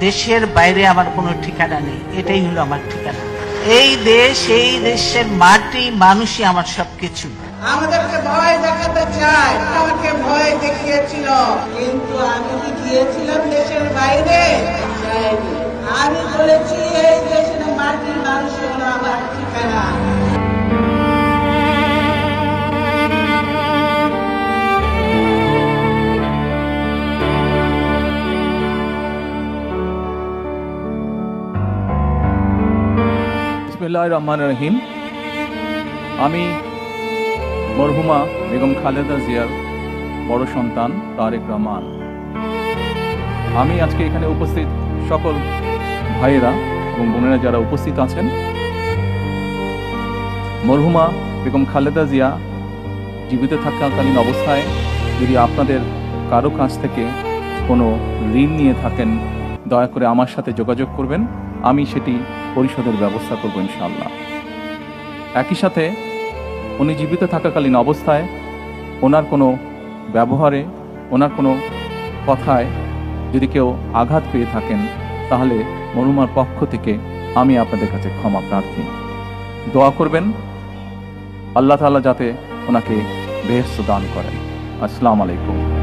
দেশের বাইরে আমার কোনো ঠিকানা নেই। এটাই হলো আমার ঠিকানা। এই দেশ, এই দেশের মাটি, মানুষই আমার সবকিছু। আমাদেরকে ভয় দেখাতে চায়। আমাকে ভয় দেখিয়েছিল। কিন্তু আমি কি গিয়েছিলাম দেশের বাইরে? আমি বলেছি, এই দেশের মাটির মানুষ হলো আমার বিসমিল্লাহ রহমান রহিম আমি মরহুমা বেগম খালেদা জিয়ার বড় সন্তান তারেক রহমান। আমি আজকে এখানে উপস্থিত সকল ভাইয়েরা এবং বোনেরা যারা উপস্থিত আছেন। মরহুমা বেগম খালেদা জিয়া জীবিত থাকাকালীন অবস্থায় যদি আপনাদের কারও কাছ থেকে কোনো ঋণ নিয়ে থাকেন, দয়া করে আমার সাথে যোগাযোগ করবেন। আমি সেটি পরিশোধের ব্যবস্থা করব ইনশাল্লাহ একই সাথে উনি জীবিত থাকাকালীন অবস্থায় ওনার কোনো ব্যবহারে, ওনার কোনো কথায় যদি কেউ আঘাত পেয়ে থাকেন, তাহলে মরুমার পক্ষ থেকে আমি আপনাদের কাছে ক্ষমা প্রার্থী। দোয়া করবেন, আল্লাহ তাআলা যাতে ওনাকে বেহস্ত দান করেন। আসসালামু আলাইকুম।